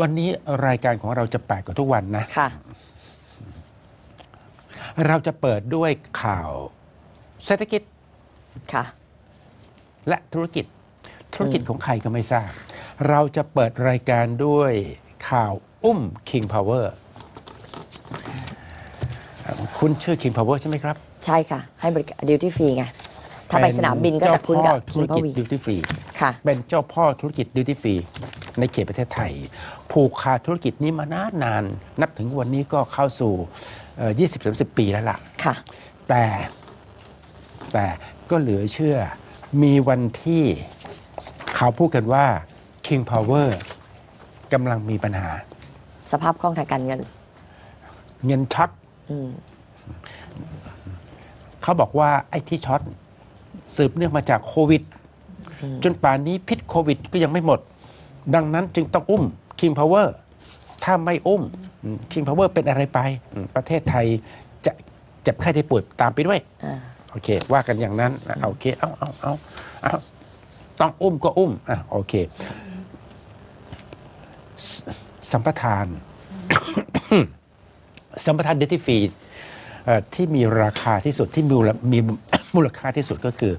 วันนี้รายการของเราจะแปลกกว่าทุกวันนะ ค่ะ เราจะเปิดด้วยข่าวเศรษฐกิจค่ะ และธุรกิจ ธุรกิจของใครก็ไม่ทราบ เราจะเปิดรายการด้วยข่าวอุ้ม King Power คุณชื่อ King Power ใช่ไหมครับ ใช่ค่ะ ให้บริการดิวตี้ฟรีไง ถ้าไปสนามบินก็จะคุ้นกับเป็คิงเจ้าพพ่อธุรวีกิจดิวตี้ฟรี ค่ะ เป็นเจ้าพ่อธุรกิจดิวตี้ฟรี ในเขตประเทศไทย ผูกขาดธุรกิจนี้มานานนานๆนับถึงวันนี้ก็เข้าสู่เอ่อ20-30ปีแล้วล่ะค่ะ แต่แต่ก็เหลือเชื่อมีวันที่เขาพูดกันว่า King Power กำลังมีปัญหา สภาพคล่องทางการเงิน เงินช็อตอืมเขาบอกว่าไอ้ที่ช็อตสืบเนื่องมาจากโควิด จนป่านนี้พิษโควิดก็ยังไม่หมด ดังนั้นจึงต้องอุ้ม King Power ถ้าไม่อุ้มอืม King Power เป็นอะไรไปอืมประเทศไทยจะเจ็บไข้ได้ป่วยตามไปด้วยอ่าโอเค ว่ากันอย่างนั้นอะโอเคเอาเอาเอาเอาต้องอุ้มก็อุ้มอะโอเคสสัมปทาน สัมปทานเดที่ฟรีเอ่อที่มีราคาที่สุดที่มีมูลมีมูลค่าที่สุดก็คือ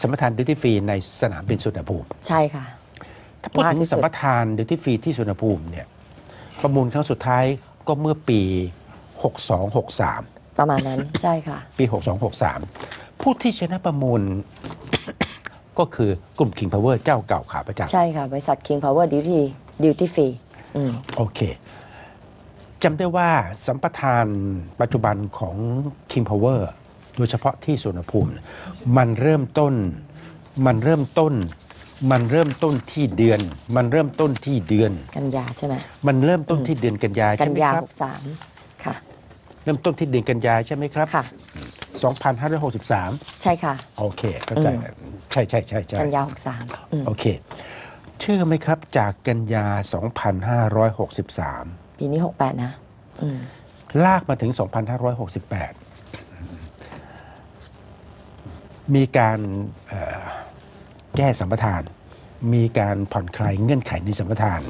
สัมปทานดิวตี้ฟรีในสนามบินสุวรรณภูมิใช่ค่ะ ถ้าพูดมากถึงที่สุดสัมปทานดิวตี้ฟรีที่สุวรรณภูมิเนี่ยประมูลครั้งสุดท้ายก็เมื่อปี 6263 ประมาณนั้นใช่ค่ะ ปี 6263 ผู้ที่ชนะประมูล ก็คือกลุ่ม King Power เจ้าเก่าขาประจำใช่ค่ะบริษัท King Power Duty Duty Free อืมโอเคจำได้ว่าสัมปทานปัจจุบันของ King Power โดยเฉพาะที่สุวรรณภูมิ มันเริ่มต้นมันเริ่มต้น มันเริ่มต้นที่เดือน มันเริ่มต้นที่เดือน กันยาใช่ไหมมันเริ่มต้นที่เดือนกันยากัใช่นไหมยาครับหกสามค่ะ เริ่มต้นที่เดือนกันยาใช่ไหมครับค่ะ 2563 ใช่ค่ะ โอเคเข้าใจใช่ใช่ใช่ใช่กันยาหกสามอืมโอเคเชื่อไหมครับจากกันยา 2563 ปีนี้หกแปดนะอืมลากมาถึง 2568 มีการเอ่อ แก้สัมปทาน มีการผ่อนคลายเงื่อนไขในสัมปทาน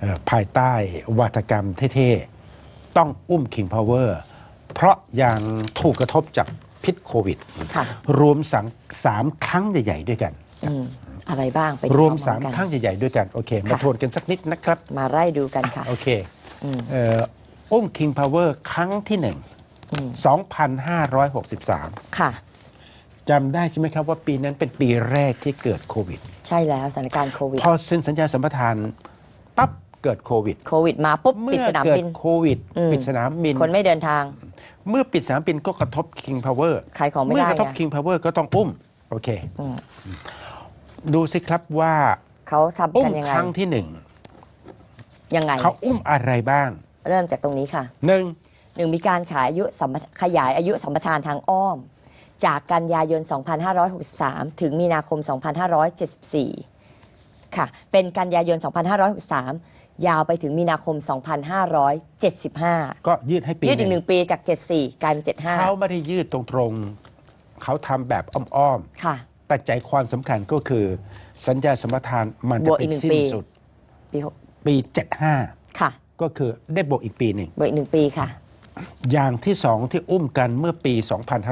เอ่อภายใต้วาทกรรมเท่ๆ ต้องอุ้ม King Power เพราะยังถูกกระทบจากพิษโควิดค่ะรวมสังสามครั้งใหญ่ ๆ ด้วยกันอืมอะไรบ้างไปดูรวมพอสามๆกันครั้งใหญ่ ๆ ด้วยกัน โอเค มาค่ะทวนกันสักนิดนะครับ มาไล่ดูกันค่ะ โอเคอืมเอ่ออุ้ม King Power ครั้งที่หนึ่งอืม2,563 ค่ะ จำได้ใช่ไหมครับว่าปีนั้นเป็นปีแรกที่เกิดโควิด ใช่แล้วสถานการณ์โควิด พอเซ็นสัญญาสัมปทานปั๊บเกิดโควิด โควิดมาปุ๊บเมื่ปิดอสนามเกิดบินโควิด อืม ปิดสนามบิน คนไม่เดินทาง เมื่อปิดสนามบินก็กระทบ King Power ขายของไม่เมื่อได้กระทบ ไง King Power ก็ต้องอุ้ม โอเค อืมดูสิครับว่าเขาทำอุ้กัมนยังคไงรั้งที่หนึ่งยังไง เขาอุ้มอะไรบ้างเริ่มจากตรงนี้ค่ะหนึ่งหนึ่งมีการขายอายุสัมปขยายอายุสัมปทานทางอ้อม จากกันยายน 2563 ถึงมีนาคม 2574 ค่ะ เป็นกันยายน 2563 ยาวไปถึงมีนาคม 2575 ก็ยืดให้ปียืดอีกหหนึ่งนึ่งปีจาก 74 กลายเป็นเขาไม่ได้ยืดตรงๆ เขาทำแบบอ้อม75ค่ะๆแต่ใจความสำคัญก็คือ สัญญาสัมปทานมันบจะวกไปอีกหนึ่งสิ้นปี สุดปีหกปีค่ะ75ก็คือได้บวกอีกปีหนึ่ง บวกอีกหนึ่งปีค่ะ อย่างที่สองที่อุ้มกันเมื่อปี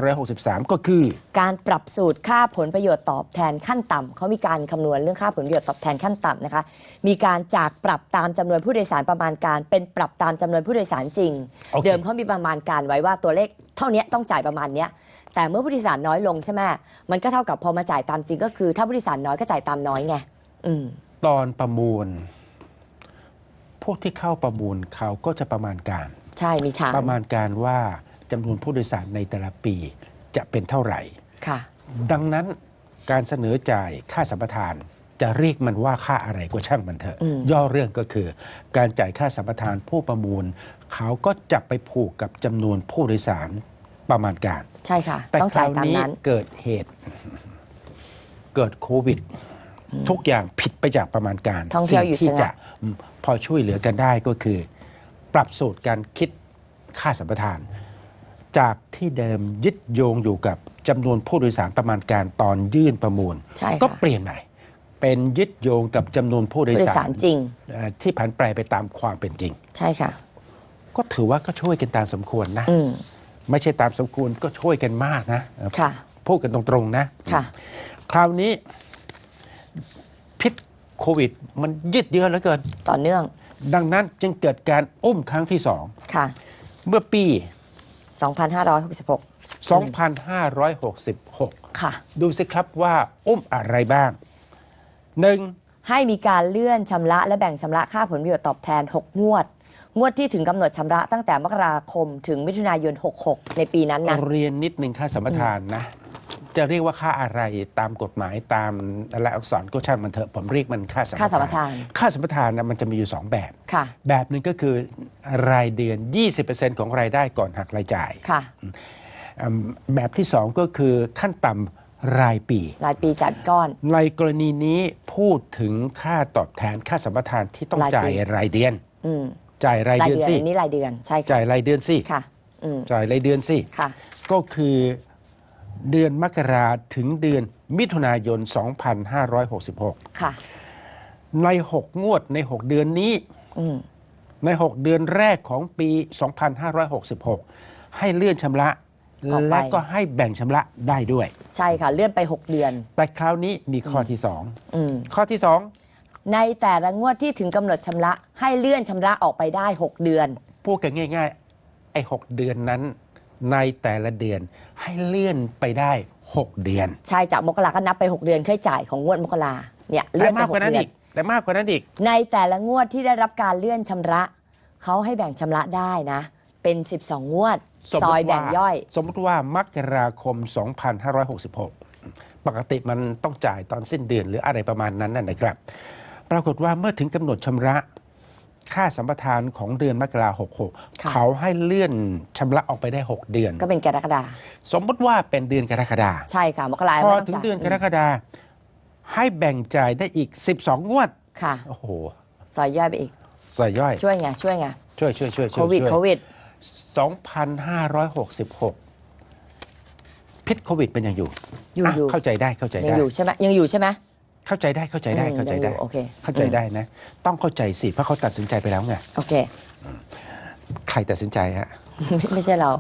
2563 ก็คือ การปรับสูตรค่าผลประโยชน์ตอบแทนขั้นต่ำเขามีการคำนวณเรื่องค่าผลประโยชน์ตอบแทนขั้นต่ำนะคะ มีการจากปรับตามจำนวนผู้โดยสารประมาณการ เป็นปรับตามจำนวนผู้โดยสารจริง โอเค เดิมเขามีประมาณการไว้ว่าตัวเลขเท่านี้ต้องจ่ายประมาณเนี้ย แต่เมื่อผู้โดยสารน้อยลงใช่ไหมมันก็เท่ากับพอมาจ่ายตามจริงก็คือ ถ้าผู้โดยสารน้อยก็จ่ายตามน้อยไงอืม ตอนประมูล พวกที่เข้าประมูลเขาก็จะประมาณการ ใช่มีฐานประมาณการว่าจำนวนผู้โดยสารในแต่ละปีจะเป็นเท่าไหร่ ค่ะ ดังนั้นการเสนอจ่ายค่าสัมปทาน จะเรียกมันว่าค่าอะไรก็ช่างมันเถอะ อืม ย่อเรื่องก็คือ การจ่ายค่าสัมปทานผู้ประมูล เขาก็จะไปผูกกับจำนวนผู้โดยสารประมาณการ ใช่ค่ะ แต่ต้องคจ่ารายวตามนี้นั้น เกิดเหตุ เกิดโควิด ทุกอย่างผิดไปจากประมาณการท่องเที่ยวหยุดสิ่ที่ชะงักจะอืมพอช่วยเหลือกันได้ก็คือ ปรับสูตรการคิดค่าสัมปทาน จากที่เดิมยึดโยงอยู่กับจำนวนผู้โดยสารประมาณการตอนยื่นประมูล ใช่ก็ค่ะเปลี่ยนใหม่ เป็นยึดโยงกับจำนวนผู้โดผู้ยโดยสาสารรจริง เอ่อที่ผันแปรไปตามความเป็นจริง ใช่ค่ะ ก็ถือว่าก็ช่วยกันตามสมควรนะ อืมไม่ใช่ตามสมควรก็ช่วยกันมากนะค่ะ พูดกันตรงๆนะ ค่ะ คราวนี้พิษโควิด มันยืดเยื้อเหลือเกิน ต่อเนื่อง ดังนั้นจึงเกิดการอุ้มครั้งที่สองค่ะ เมื่อปี 2566 2566 ค่ะ ดูสิครับว่าอุ้มอะไรบ้างหนึ่งให้มีการเลื่อนชำระและแบ่งชำระค่าผลประโยชน์ตอบแทน 6 งวด งวดที่ถึงกำหนดชำระตั้งแต่มกราคมถึงมิถุนายน 66 ในปีนั้นนะ เรียนนิดหนึ่งค่าสัมปทานนะ จะเรียกว่าค่าอะไรตามกฎหมายตามอะไรอักษรก็ช่างมันเถอะผมเรียกมันค่าสัมปทานค่าสัมปทานค่าสัมปทานนะมันจะมีอยู่สองแบบค่ะแบบหนึ่งก็คือรายเดือน 20%ของรายได้ก่อนหักรายจ่ายค่ะอืมแบบที่สองก็คือขั้นต่ำรายปี รายปีจ่ายเป็นก้อนในกรณีนี้พูดถึงค่าตอบแทนค่าสัมปทานที่ต้องรายปีจ่ายรายเดือนอืมจ่ายรายรายเดือนเดือนสิอันนี้รายเดือนใช่ค่ะจ่ายรายเดือนสิค่ะอืมจ่ายรายเดือนสิค่ะก็คือ เดือนมกราถึงเดือนมิถุนายน 2566 ค่ะ ใน 6 งวดใน 6 เดือนนี้อืมใน 6 เดือนแรกของปี 2566 ให้เลื่อนชำระออกไปและก็ให้แบ่งชำระได้ด้วย ใช่ค่ะ เลื่อนไป 6 เดือน แต่คราวนี้มีข้อที่อืม2ข้อที่ในแต่ละงวดที่ถึงกำหนดชำระ ให้เลื่อนชำระออกไปได้ 6 เดือน2พูดกันง่าย ๆ ไอ้ 6 เดือนนั้นในแต่ละเดือน ให้เลื่อนไปได้ 6 เดือนใช่จากมกราก็นับไป 6 เดือนค่อยจ่ายของงวดมกราเนี่ยเลื่แต่อนไปมากกหว่ากนั้นเดืออีนกแต่มากกว่านั้นอีก ในแต่ละงวดที่ได้รับการเลื่อนชำระเขาให้แบ่งชำระได้นะ เป็น 12 งวด สมซมุอยติแบ่งว่าย่อย สมมติว่ามกราคม 2566 ปกติมันต้องจ่ายตอนสิ้นเดือนหรืออะไรประมาณนั้นน่ะนะครับ ปรากฏว่าเมื่อถึงกำหนดชำระ ค่าสัมปทานของเดือนมกราคมค่ะ66เขาให้เลื่อนชำระออกไปได้ 6 เดือน ก็เป็นกรกฎาสมมติว่าเป็นเดือนกรกฎาใช่ค่ะมกราพอไม่ต้ถึงจ่ายเดือนกรกฎาให้แบ่งจ่ายได้อีก 12 งวด ค่ะ โอ้โหซอยย่อยไปอีกใส่ย่อย ช่วยไง ช่วยไง ช่วยช่วยช่วยโคช่วยวิดช่วยโควิด 2,566 พิษโควิดเป็นยังอยู่อยู่อะอยู่ เข้าใจได้เข้าใจยังได้ อยู่ใช่ไหมยังอยู่ใช่ไหม เข้าใจได้เข้าใจได้อืมเข้าใจยังอได้ยู่โอเคเข้าใจได้นะ ต้องเข้าใจสิเพราะเขาตัดสินใจไปแล้วไงโอเค ใครตัดสินใจฮะไม่ไม่ใช่เรา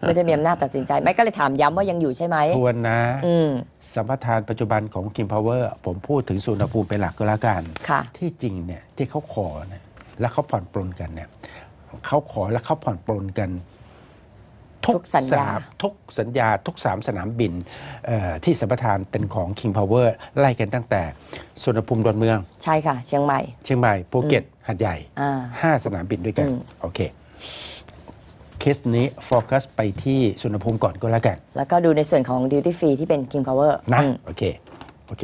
ไม่ได้มีอำนาจตัดสินใจไม่ก็เลยถามย้ำว่ายังอยู่ใช่ไหมทวนนะอืมสัมปทานปัจจุบันของ King Power ผมพูดถึงสุนภูมิเป็นหลักก็แล้วกันค่ะที่จริงเนี่ยที่เขาขอเนี่ยแล้วเขาผ่อนปลนกันเนี่ยเขาขอแล้วเขาผ่อนปลนกัน ทุกสัญญามทุกสัญญาทุกสามสนามบินเอ่อที่สัมปทานเป็นของ King Power ไล่กันตั้งแต่สุนภูมิดอนเมือง ใช่ค่ะ เชียงใหม่ เชียงใหม่ภูเก็ตหัดใหญ่อ่าห้าสนามบินด้วยกันอืมโอเคเคสนี้โฟกัสไปที่สุนภูมิก่อนก็แล้วกัน แล้วก็ดูในส่วนของ duty free ที่เป็น king power นะอืมโอเคโอเค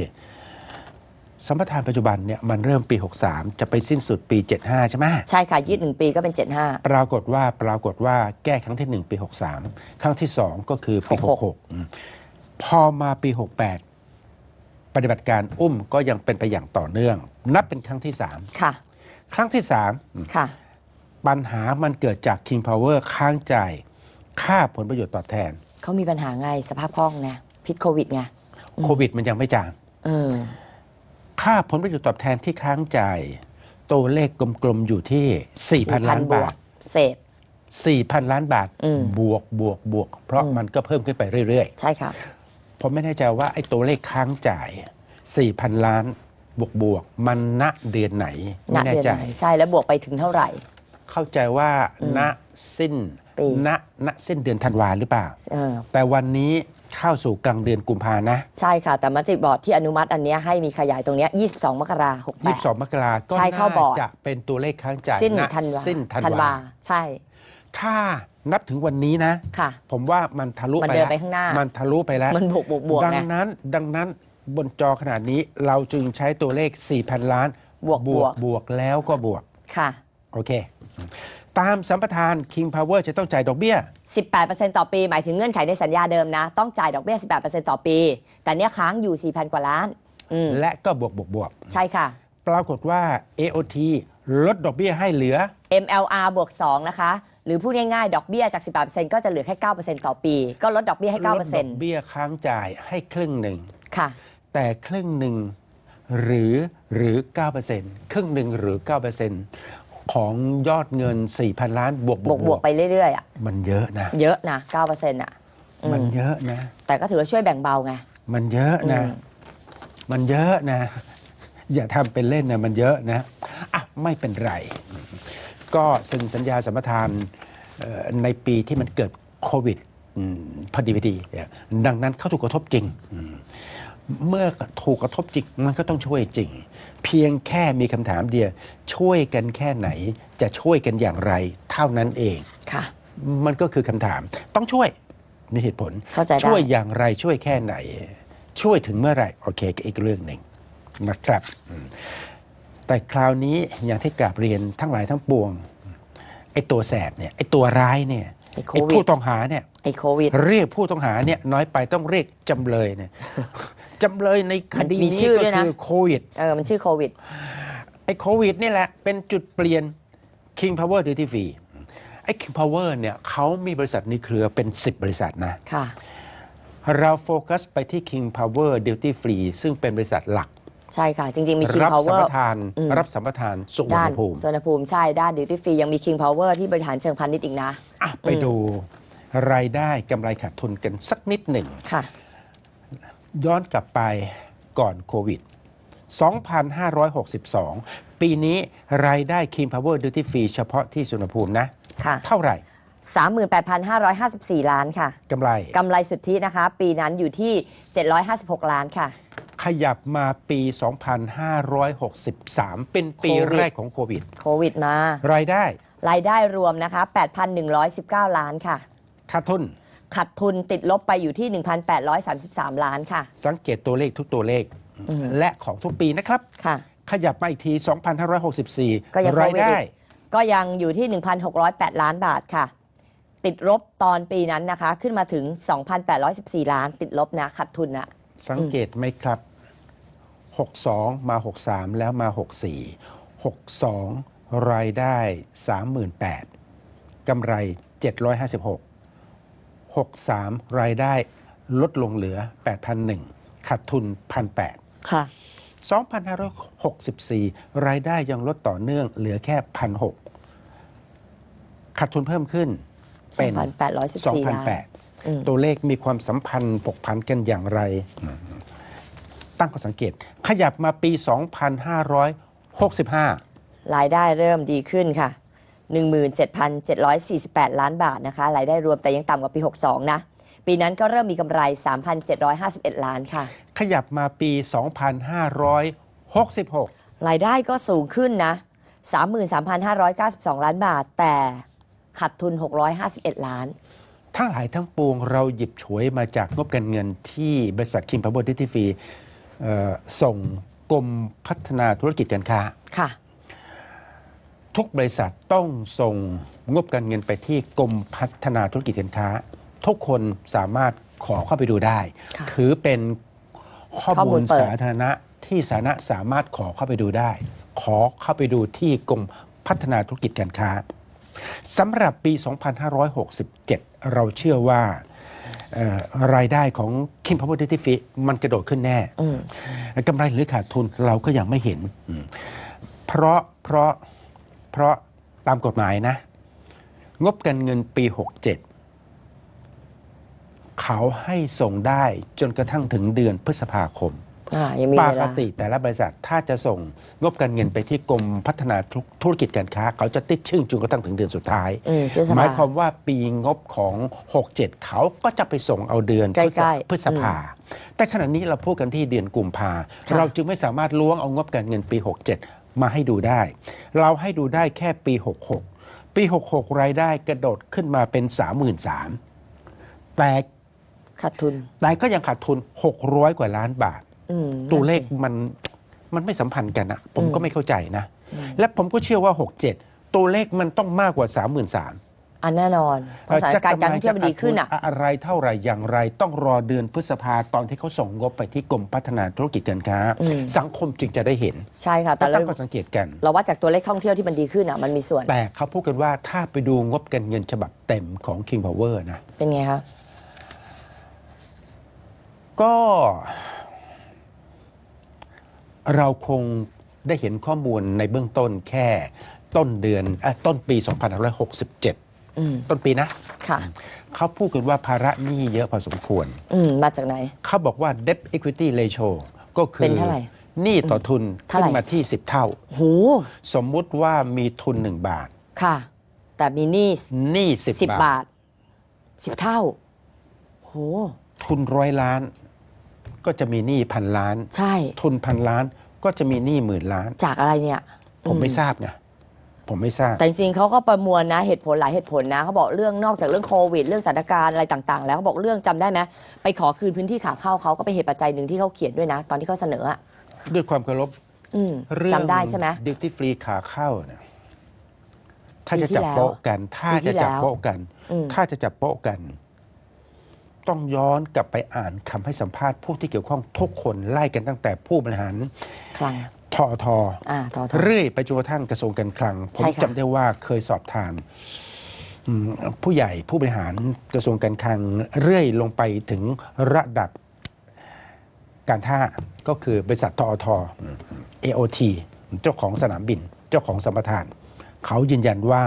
สัมปทานปัจจุบันเนี่ยมันเริ่มปี 63 จะไปสิ้นสุดปี 75 ใช่ไหมใช่ค่ะยืดหนึ่งปีก็เป็น 75 ปรากฏว่าปรากฏว่าแก้ครั้งที่ 1 ปี 63 ครั้งที่ 2 ก็คือปี 66 66อืมพอมาปี 68 ปฏิบัติการอุ้มก็ยังเป็นไปอย่างต่อเนื่อง นับเป็นครั้งที่ค่ะ3ครั้งที่ค่ะ3ปัญหามันเกิดจาก King Power ค้างจ่ายค่าผลประโยชน์ตอบแทน เขามีปัญหาไงสภาพคล่องนะพิษโควิดไงโควิดมันยังไม่จางเออ ค่าผลประโยชน์ตอบแทนที่ค้างจ่าย ตัวเลขกลมๆอยู่ที่ 4,000 ล้านบวบากทเศษ 4,000 ล้านบาท อืม บวกบวกบวก เพราะมันก็เพิ่มขึ้นไปเรื่อยใช่ค่ะๆผมไม่แน่ใจว่าไอ้ตัวเลขค้างจ่าย 4,000 ล้านบวกบวกมันณเดือนไหนณไม่แน่เดือนใจ ไหนใช่แล้วบวกไปถึงเท่าไหร่ เข้าใจว่าณสิ้นปี ณณสิ้นเดือนธันวาหรือเปล่า เออแต่วันนี้ เข้าสู่กลางเดือนกุมภานะใช่ค่ะ แต่มติบอร์ดที่อนุมัติอันเนี้ยให้มีขยายตรงเนี้ย22 มกราคม68 22มกราก็ใช่เข้าบอร์ดน่าจะเป็นตัวเลขค้างจ่ายสิ้นณธันวาสิ้นธันธันวาวาใช่ถ้านับถึงวันนี้นะ ค่ะ ผมว่ามันทะลุมันไปเดินแล้วไปข้างหน้ามัมั นทะลุไปแล้ว มันบวกบวกบวกดัไง นั้นดังนั้นบนจอขนาดนี้เราจึงใช้ตัวเลข 4,000 ล้านบวกบบววกกบวกแล้วก็บวก ค่ะ โอเค ตามสัมปทาน King Power จะต้องจ่ายดอกเบี้ย 18%ต่อปี หมายถึงเงื่อนไขในสัญญาเดิมนะ ต้องจ่ายดอกเบี้ย 18%ต่อปี แต่เนี้ยค้างอยู่ 4,000 กว่าล้านอืมและก็บวกบวกบวกใช่ค่ะ ปรากฏว่า AOT ลดดอกเบี้ยให้เหลือ MLR บวก 2 นะคะ หรือพูดง่ายๆ ดอกเบี้ยจาก 18%ก็จะเหลือแค่ 9%ต่อปี ก็ลดดอกเบี้ยให้ ลดดอก9%เบี้ยค้างจ่ายให้ครึ่งหนึ่ง ค่ะ แต่ครึ่งหนึ่งหรือหรือ 9%ครึ่งหนึ่งหรือ 9% ของยอดเงิน 4,000 ล้านบวกบวกบวกไปเรื่อยๆอะมันเยอะนะ เยอะนะ9%อะอืมมันเยอะนะ แต่ก็ถือว่าช่วยแบ่งเบาไง มันเยอะนะ อืม มันเยอะนะ อย่าทำเป็นเล่นนะมันเยอะนะอะไม่เป็นไร ก็เซ็นสัญญาสัมปทานเอ่อในปีที่มันเกิดโควิดอืมพอดีพอดีเนี่ยดังนั้นเขาถูกกระทบจริงอืม เมื่อถูกกระทบจริงมันก็ต้องช่วยจริง เพียงแค่มีคำถามเดียว ช่วยกันแค่ไหน จะช่วยกันอย่างไร เท่านั้นเอง ค่ะ มันก็คือคำถาม ต้องช่วยมีเหตุผล เข้าใจได้ ช่วยอย่างไรช่วยแค่ไหน ช่วยถึงเมื่อไหร่โอเคก็อีกเรื่องหนึ่งนะครับอืมแต่คราวนี้อย่างที่กราบเรียนทั้งหลายทั้งปวงไอ้ตัวแสบเนี่ยไอ้ตัวร้ายเนี่ยไอ้โคไอ้วิผู้ดต้องหาเนี่ย ไอ้โควิด เรียกผู้ต้องหาเนี่ยน้อยไปต้องเรียกจำเลยเนี่ย จำเลยในคดีมันมีนี้ชื่อก็ด้วยนะ คือโควิด เออมันชื่อโควิด ไอ้โควิดนี่แหละ เป็นจุดเปลี่ยน King Power Duty Free ไอ้ King Power เนี่ยเขามีบริษัทในเครือเป็น 10 บริษัทนะ ค่ะ เราโฟกัสไปที่ King Power Duty Free ซึ่งเป็นบริษัทหลัก ใช่ค่ะ จริง ๆ มี King รับสัม Power ปทานอืมรับสัมปทานสุวรด้ารนณภูมิ สวนภูมิใช่ ด้านดิวตี้ฟรียังมี King Power ที่บริหารเชิงพาณิชย์อีกนะ อะ ไปดูรายได้กำไรขาดทุนกันสักนิดหนึ่ง ค่ะ ย้อนกลับไปก่อนโควิด 2,562 ปีนี้รายได้ King Power Duty Free เฉพาะที่สุวรรณภูมินะ ค่ะ เท่าไหร่ 38,554 ล้านค่ะ กำไรกำไรสุทธินะคะ ปีนั้นอยู่ที่ 756 ล้านค่ะ ขยับมาปี 2,563 เป็นปีโควิดแรกของโควิด โควิดมา รายได้รายได้รวมนะคะ 8,119 ล้านค่ะขาดทุน ขาดทุนติดลบไปอยู่ที่ 1,833 ล้านค่ะ สังเกตตัวเลขทุกตัวเลข และของทุกปีนะครับ ค่ะ ขยับมาอีกที 2,564 ก็ยังรายได้โควิดอีกก็ยังอยู่ที่ 1,608 ล้านบาทค่ะ ติดลบตอนปีนั้นนะคะ ขึ้นมาถึง 2,814 ล้าน ติดลบนะขาดทุนนะสังเกตไหมครับ 62 มา 63 แล้วมา 64 62 รายได้ 38,000กำไร 756 63 รายได้ลดลงเหลือ 8,001ขาดทุน 1,800ค่ะ2,564 รายได้ยังลดต่อเนื่องเหลือแค่พันหกขาดทุนเพิ่มขึ้นเป็น2,814ล้านอืม2,800 ตัวเลขมีความสัมพันธ์ผกพันกันอย่างไร ตั้งข้อสังเกต ขยับมาปี 2,565 รายได้เริ่มดีขึ้นค่ะ 17,748 ล้านบาทนะคะรายได้รวมแต่ยังต่ำกว่าปี 62 นะ ปีนั้นก็เริ่มมีกำไร 3,751 ล้านค่ะ ขยับมาปี 2,566 รายได้ก็สูงขึ้นนะ 33,592 ล้านบาท แต่ขาดทุน 651 ล้าน ทั้งหลายทั้งปวงเราหยิบฉวยมาจากงบการเงินที่บริษัทคิมพาวเวอร์ดิทีฟีส่งกรมพัฒนาธุรกิจการค้าค่ะ ทุกบริษัทต้องส่งงบการเงินไปที่กรมพัฒนาธุรกิจการค้า ทุกคนสามารถขอเข้าไปดูได้ค่ะถือเป็นข้อข้อมูมูลลเปิดสาธารณะที่สาธารณะสามารถขอเข้าไปดูได้ ขอเข้าไปดูที่กรมพัฒนาธุรกิจการค้าสำหรับปี 2567 เราเชื่อว่าเอ่อรายได้ของ King Power Duty Free มันกระโดดขึ้นแน่อืมกำไรหรือขาดทุนเราก็ยังไม่เห็นอืมเพราะเพราะ เพราะตามกฎหมายนะ งบการเงินปี 67 เขาให้ส่งได้จนกระทั่งถึงเดือนพฤษภาคมอ่ายังมีปเวกลาติแต่ละบริษัทถ้าจะส่งงบการเงินไปที่กรมพัฒนาธุรกิจการค้า เขาจะติดชื่อจนกระทั่งถึงเดือนสุดท้ายอืมพฤษภาหมายความว่าปีงบของ 67 เขาก็จะไปส่งเอาเดือนใกล้ๆพฤษภา แต่ขณะนี้เราพูดกันที่เดือนกุมภาค่ะเราจึงไม่สามารถล้วงเอางบการเงินปี 67 มาให้ดูได้ เราให้ดูได้แค่ปี 66 ปี 66 รายได้กระโดดขึ้นมาเป็น 33,000แต่ขาดทุนแต่ก็ยังขาดทุน 600 กว่าล้านบาทอืมตัวเลขนั่นสิมันมันไม่สัมพันธ์กันนะผมอืมก็ไม่เข้าใจนะ และผมก็เชื่อว่า 67 ตัวเลขมันต้องมากกว่า 33,000 อันแน่นอนเพราะสถานการณ์การท่องเที่ยวมันดีขึ้นอะจะอะไรเท่าไหร่อย่างไรต้องรอเดือนพฤษภาตอนที่เขาส่งงบไปที่กรมพัฒนาธุรกิจการค้า อืม สังคมจึงจะได้เห็นใช่ค่ะแต่แต่เราตั้งข้อสังเกตกัน เราวัดจากตัวเลขท่องเที่ยวที่มันดีขึ้นอะมันมีส่วนแต่เขาพูดกันว่าถ้าไปดูงบการเงินฉบับเต็มของ King Power นะ เป็นไงคะก็เราคงได้เห็นข้อมูลในเบื้องต้นแค่ต้นเดือนเอะต้นปี 2567อืม ต้นปีนะค่ะ เขาพูดกันว่าภาระหนี้เยอะพอสมควร อืมมาจากไหน เขาบอกว่า debt equity ratio ก็คืเป็อนเท่าไหร่หนี้ต่อทุนเท่าขึ้ไหร่นมาที่ 10 เท่าโหสมมุติว่ามีทุน 1 บาท ค่ะ แต่มีหนี้หนี้สิบ10บาทบาทสิบเท่าโหทุนร้อยล้าน ก็จะมีหนี้พันล้าน ใช่ ทุนพันล้านก็จะมีหนี้หมื่นล้าน จากอะไรเนี่ย ผมไม่ทราบไง ผมไม่ทราบ แต่จริงๆเขาก็ประมวลนะเหตุผลหลายเหตุผลนะเขาบอกเรื่องนอกจากเรื่องโควิด เรื่องสถานการณ์อะไรต่างๆ แล้วเขาบอกเรื่องจำได้ไหมไปขอคืนพื้นที่ขาเข้าเขาก็เป็นเหตุปัจจัยหนึ่งที่เขาเขียนด้วยนะ ตอนที่เขาเสนออะด้วยความเคารพอืมเรื่องจำได้ใช่ไหม ดิวตี้ฟรีขาเข้าเนี่ยถ้าปีจะที่จับแล้วโป๊ะกัน ถ้าปีที่จะจับแล้วโป๊ะกัน อืม ถ้าจะจับโป๊ะกัน ต้องย้อนกลับไปอ่านคำให้สัมภาษณ์ผู้ที่เกี่ยวข้องทุกคนไล่กันตั้งแต่ผู้บริหาร คลัง ทอทออ่าทอทอ เรื่อยไปจนกระทั่งกระทรวงการคลังผใช่มค่ะ จำได้ว่าเคยสอบถามอืมผู้ใหญ่ผู้บริหารกระทรวงการคลัง เรื่อยลงไปถึงระดับการท่าก็คือบริษัททอท AOT เจ้าของสนามบิน เจ้าของสัมปทาน เขายืนยันว่า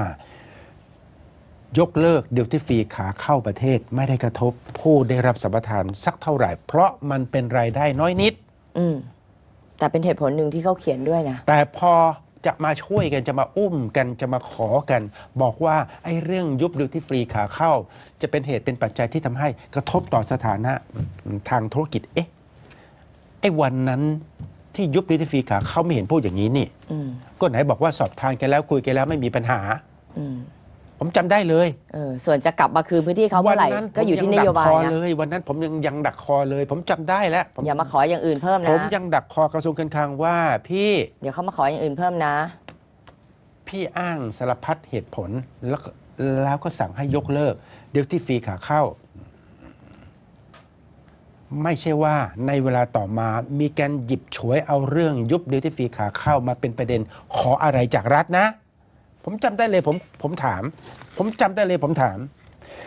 ยกเลิกดิวตี้ฟรีขาเข้าประเทศไม่ได้กระทบผู้ได้รับสัมปทานสักเท่าไหร่ เพราะมันเป็นรายได้น้อยนิด อืม แต่เป็นเหตุผลหนึ่งที่เขาเขียนด้วยนะ แต่พอจะมาช่วยกันจะมาอุ้มกันจะมาขอกัน บอกว่าไอ้เรื่องยุบดิวตี้ฟรีขาเข้า จะเป็นเหตุเป็นปัจจัยที่ทำให้กระทบต่อสถานะทางธุรกิจเอ๊ะไอ้วันนั้นที่ยุบดิวตี้ฟรีขาเข้าไม่เห็นพูดอย่างนี้นี่ อืมก็ไหนบอกว่าสอบทานกันแล้วคุยกันแล้วไม่มีปัญหา อืม ผมจำได้เลยเออส่วนจะกลับมาคืนพื้นที่เขาเมื่อไหร่ก็อยู่ที่นโยบายผมงดักคอนะเลยวันนั้นผมยังยังดักคอเลย ผมจำได้แล้วผมอย่ามาขออย่างอื่นเพิ่มผนะมยังดักคอกระทรวงการคลังว่าพี่เดี๋ยวเขามาขออย่างอื่นเพิ่มนะ พี่อ้างสารพัดเหตุผลแล้วก็แล้วก็สั่งให้ยกเลิก เดลที่ฟรีขาเข้า ไม่ใช่ว่าในเวลาต่อมามีการหยิบฉวยเอาเรื่องยุบเดลที่ฟรีขาเข้ามาเป็นประเด็นขออะไรจากรัฐนะ ผมจำได้เลยผมผมถาม ผมจำได้เลยผมถาม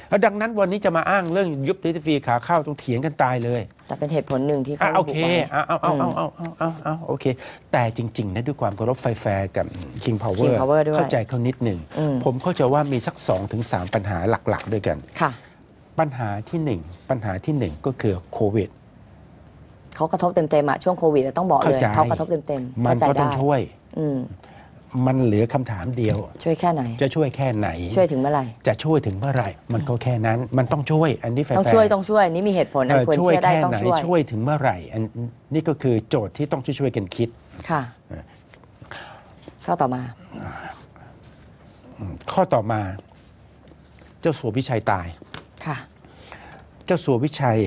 แล้วดังนั้นวันนี้จะมาอ้างเรื่องยุบดิสฟีขาเข้าต้องเถียงกันตายเลยจะเป็นเหตุผลหนึ่งที่เขาโอเคเอาเอาเอาเอาเอาเอาเอาโอเค แต่จริง ๆ นะด้วยความเคารพไฟแฟร์กับคิงพาวเวอร์เข้าใจเขานิดหนึ่ง ผมเข้าใจว่ามีสัก2อถึงสปัญหาหลัก ๆ ด้วยกันค่ะ ปัญหาที่ 1 ปัญหาที่ 1 ก็คือโควิดเขากระทบเต็มๆอะช่วงโควิดต้องบอกเลยเขากระทบเต็มๆมันก็ต้องช่วย มมันเหลือคำถามเดียว ช่วยแค่ไหน จะช่วยแค่ไหน ช่วยถึงเมื่อไหร่ จะช่วยถึงเมื่อไหร่ มันก็แค่นั้น มันต้องช่วย อันนี้แฟร์ต้องช่วยต้องช่วยนี่มีเหตุผลอันเอ่อควรช่วยเชื่อได้แค่ต้องไหนช่วยช่วยถึงเมื่อไหร่ อันนี่ก็คือโจทย์ที่ต้องช่วยๆกันคิด ค่ะเข้าต่อมา ข้อต่อมา เจ้าสัววิชัยตาย ค่ะ เจ้าสัววิชัย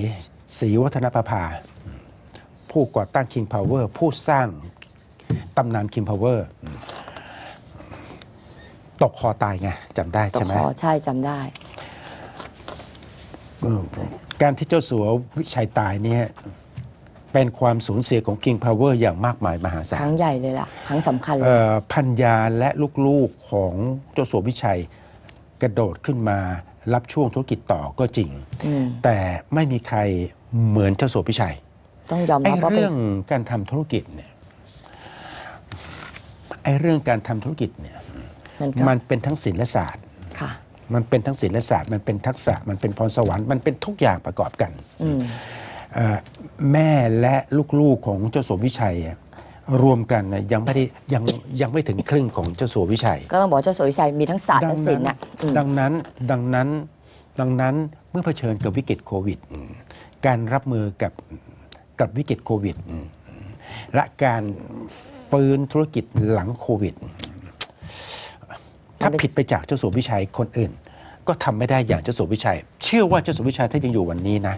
ศรีวัฒนประภา ผู้ก่อตั้ง King Power ผู้สร้างตำนาน King Power ตกคอตายไงจำได้ตกใช่ไหมคอใช่จำได้ เออการที่เจ้าสัววิชัยตายเนี่ยเป็นความสูญเสียของ King Power อย่างมากมายมหาศาคลรั้งใหญ่เลยล่ะ ครั้งสำคัญเลยเอ่อพัญญาและลูกๆของเจ้าสัววิชัยกระโดดขึ้นมารับช่วงธุรกิจต่อก็จริง อืม แต่ไม่มีใครเหมือนเจ้าสัววิชัย ต้องยอมไอ้รับว่าเป็นเรื่องการทำธุรกิจเนี่ยไอ้เรื่องการทำธุรกิจเนี่ย มันก็มันเป็นทั้งศิลศาสตร์ค่ะมันเป็นทั้งศิลศาสตร์มันเป็นทักษะมันเป็นพรสวรรค์มันเป็นทุกอย่างประกอบกันอืมเอ่อแม่และลูกๆของเจ้าสัววิชัยอะรวมกันนะยังไม่ได้ยังยังไม่ถึงครึ่งของเจ้าสัววิชัย ก็ต้องบอกว่าเจ้าสัววิชัยมีทั้งศาสตร์และศิลป์น่ะอืมดังนั้นดังนั้นดังนั้นเมื่อเผชิญกับวิกฤตโควิดอืมการรับมือกับกับวิกฤตโควิดอืมและการฟื้นธุรกิจหลังโควิด ถ้าผิดไปจากเจ้าสัววิชัยคนอื่น ก็ทำไม่ได้อย่างเจ้าสัววิชัย เชื่อว่าเจ้าสัววิชัยถ้ายังอยู่วันนี้นะ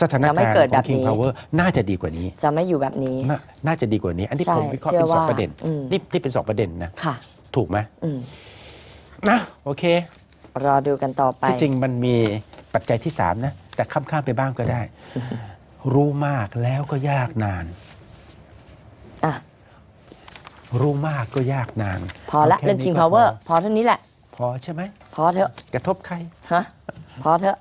สถานจะไม่การณ์เกิดขแบองบ King นี้ Power น่าจะดีกว่านี้ จะไม่อยู่แบบนี้นาน่าจะดีกว่านี้ อันนี้ใช่ผมวิเคราะห์เชื่อเป็นสองว่าประเด็นอืมนี่นี่เป็นสองประเด็นนะค่ะถูกไหมอืมนะโอเค รอดูกันต่อไปที่จริงมันมีปัจจัยที่สามนะ แต่ข้ามๆไปบ้างก็ได้ รู้มากแล้วก็ยากนานอะ รู้มากก็ยากนานพอละาแค่เรื่องนี้ King ก็ Power พพอเท่านี้แหละ พอใช่ไหมพอเถอะ กระทบใคร ฮะ พอเถอะ